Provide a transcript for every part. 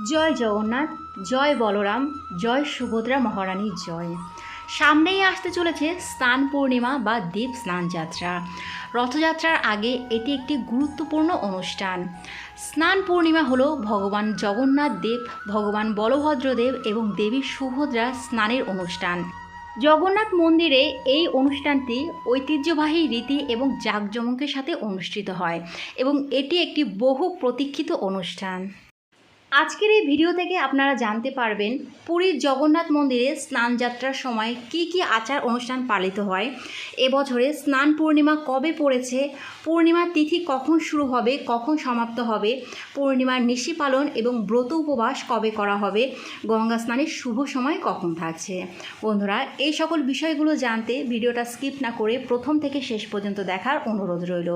জয় জগন্নাথ, জয় বলরাম, জয় সুভদ্রা মহারানীর জয়। সামনেই আসতে চলেছে স্নান পূর্ণিমা বা দেব স্নান যাত্রা। রথযাত্রার আগে এটি একটি গুরুত্বপূর্ণ অনুষ্ঠান। স্নান পূর্ণিমা হলো ভগবান জগন্নাথ দেব, ভগবান বলভদ্রদেব এবং দেবী সুভদ্রা স্নানের অনুষ্ঠান। জগন্নাথ মন্দিরে এই অনুষ্ঠানটি ঐতিহ্যবাহী রীতি এবং জাঁকজমকের সাথে অনুষ্ঠিত হয় এবং এটি একটি বহু প্রতীক্ষিত অনুষ্ঠান। আজকের এই ভিডিও থেকে আপনারা জানতে পারবেন পুরীর জগন্নাথ মন্দিরে স্নান যাত্রার সময় কি কি আচার অনুষ্ঠান পালিত হয়। এবছরে স্নান পূর্ণিমা কবে পড়েছে, পূর্ণিমার তিথি কখন শুরু হবে, কখন সমাপ্ত হবে, পূর্ণিমার নিশি পালন এবং ব্রত উপবাস কবে করা হবে, গঙ্গা স্নানের শুভ সময় কখন থাকছে। বন্ধুরা, এই সকল বিষয়গুলো জানতে ভিডিওটা স্কিপ না করে প্রথম থেকে শেষ পর্যন্ত দেখার অনুরোধ রইল।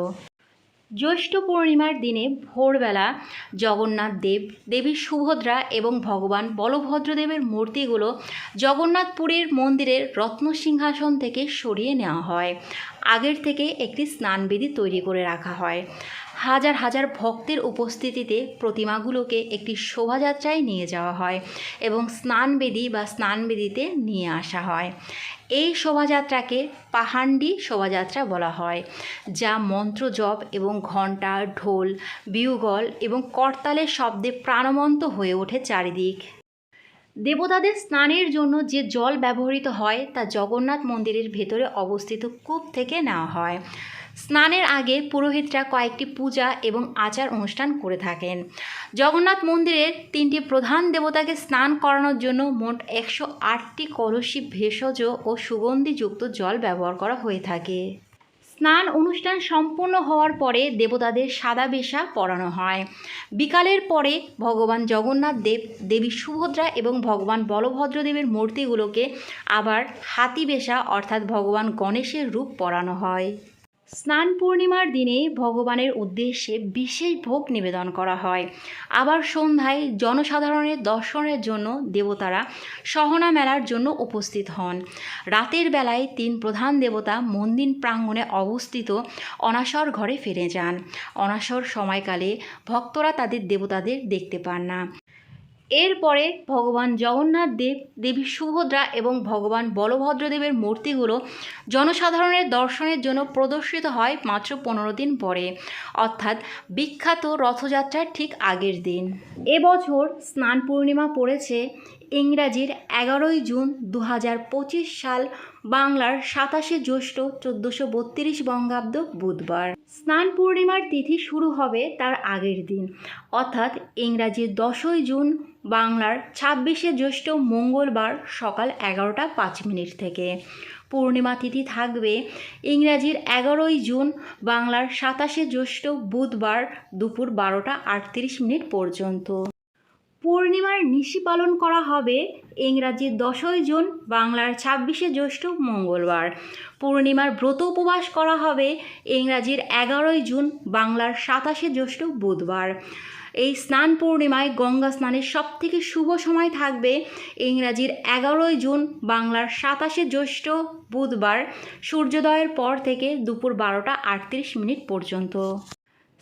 জ্যৈষ্ঠ পূর্ণিমার দিনে ভোরবেলা জগন্নাথ দেব, দেবী সুভদ্রা এবং ভগবান বলভদ্রদেবের মূর্তিগুলো জগন্নাথপুরের মন্দিরের রত্ন সিংহাসন থেকে সরিয়ে নেওয়া হয়। আগের থেকে একটি স্নানবেদী তৈরি করে রাখা হয়। হাজার হাজার ভক্তের উপস্থিতিতে প্রতিমাগুলোকে একটি শোভাযাত্রায় নিয়ে যাওয়া হয় এবং স্নানবেদী বা স্নানবেদীতে নিয়ে আসা হয়। এই শোভাযাত্রাকে পাহান্ডি শোভাযাত্রা বলা হয়, যা মন্ত্র জপ এবং ঘণ্টা, ঢোল, বিউগল এবং করতালের শব্দে প্রাণবন্ত হয়ে ওঠে চারিদিক। দেবতাদের স্নানের জন্য যে জল ব্যবহৃত হয় তা জগন্নাথ মন্দিরের ভেতরে অবস্থিত কূপ থেকে নেওয়া হয়। স্নানের আগে পুরোহিতরা কয়েকটি পূজা এবং আচার অনুষ্ঠান করে থাকেন। জগন্নাথ মন্দিরের তিনটি প্রধান দেবতাকে স্নান করানোর জন্য মোট একশো আটটি কলসি, ভেষজ ও সুগন্ধিযুক্ত জল ব্যবহার করা হয়ে থাকে। স্নান অনুষ্ঠান সম্পূর্ণ হওয়ার পরে দেবতাদের সাদা বেশা পরানো হয়। বিকালের পরে ভগবান জগন্নাথ দেব, দেবী সুভদ্রা এবং ভগবান বলভদ্রদেবের মূর্তিগুলোকে আবার হাতি বেশা অর্থাৎ ভগবান গণেশের রূপ পরানো হয়। স্নান পূর্ণিমার দিনে ভগবানের উদ্দেশ্যে বিশেষ ভোগ নিবেদন করা হয়। আবার সন্ধ্যায় জনসাধারণের দর্শনের জন্য দেবতারা সহনা মেলার জন্য উপস্থিত হন। রাতের বেলায় তিন প্রধান দেবতা মন্দির প্রাঙ্গণে অবস্থিত অনাসর ঘরে ফিরে যান। অনাসর সময়কালে ভক্তরা তাদের দেবতাদের দেখতে পান না। এরপরে ভগবান জগন্নাথ দেব, দেবী সুভদ্রা এবং ভগবান বলভদ্রদেবের মূর্তিগুলো জনসাধারণের দর্শনের জন্য প্রদর্শিত হয় মাত্র পনেরো দিন পরে। অর্থাৎ বিখ্যাত রথযাত্রার ঠিক আগের দিন। এবছর স্নান পূর্ণিমা পড়েছে ইংরাজির এগারোই জুন দু হাজার পঁচিশ সাল, বাংলার সাতাশে জ্যৈষ্ঠ চোদ্দোশো বত্রিশ বঙ্গাব্দ বুধবার। স্নান পূর্ণিমার তিথি শুরু হবে তার আগের দিন। অর্থাৎ ইংরাজির দশই জুন, বাংলার ছাব্বিশে জ্যৈষ্ঠ মঙ্গলবার সকাল এগারোটা পাঁচ মিনিট থেকে। পূর্ণিমা তিথি থাকবে ইংরাজির এগারোই জুন, বাংলার সাতাশে জ্যৈষ্ঠ বুধবার দুপুর বারোটা আটত্রিশ মিনিট পর্যন্ত। পূর্ণিমার নিশি পালন করা হবে ইংরাজির দশই জুন, বাংলার ছাব্বিশে জ্যৈষ্ঠ মঙ্গলবার। পূর্ণিমার ব্রত উপবাস করা হবে ইংরাজির এগারোই জুন, বাংলার সাতাশে জ্যৈষ্ঠ বুধবার। এই স্নান পূর্ণিমায় গঙ্গা স্নানের সবথেকে শুভ সময় থাকবে ইংরাজির এগারোই জুন, বাংলার সাতাশে জ্যৈষ্ঠ বুধবার, সূর্যোদয়ের পর থেকে দুপুর বারোটা আটত্রিশ মিনিট পর্যন্ত।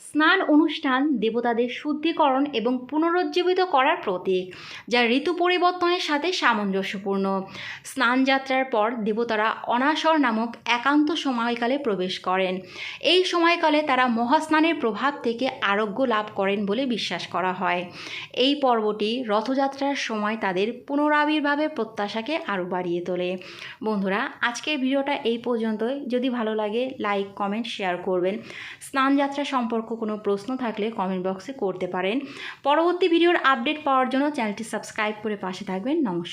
স্নান অনুষ্ঠান দেবতাদের শুদ্ধিকরণ এবং পুনরুজ্জীবিত করার প্রতীক, যা ঋতু পরিবর্তনের সাথে সামঞ্জস্যপূর্ণ। স্নান যাত্রার পর দেবতারা অনাসর নামক একান্ত সময়কালে প্রবেশ করেন। এই সময়কালে তারা মহাস্নানের প্রভাব থেকে আরোগ্য লাভ করেন বলে বিশ্বাস করা হয়। এই পর্বটি রথযাত্রার সময় তাদের পুনরাবির্ভাবের প্রত্যাশাকে আরও বাড়িয়ে তোলে। বন্ধুরা, আজকের ভিডিওটা এই পর্যন্তই। যদি ভালো লাগে, লাইক, কমেন্ট, শেয়ার করবেন। স্নান যাত্রা সম্পর্ক কোনো প্রশ্ন থাকলে কমেন্ট বক্সে করতে পারেন। পরবর্তী ভিডিওর আপডেট পাওয়ার জন্য চ্যানেলটি সাবস্ক্রাইব করে পাশে থাকবেন। নমস্কার।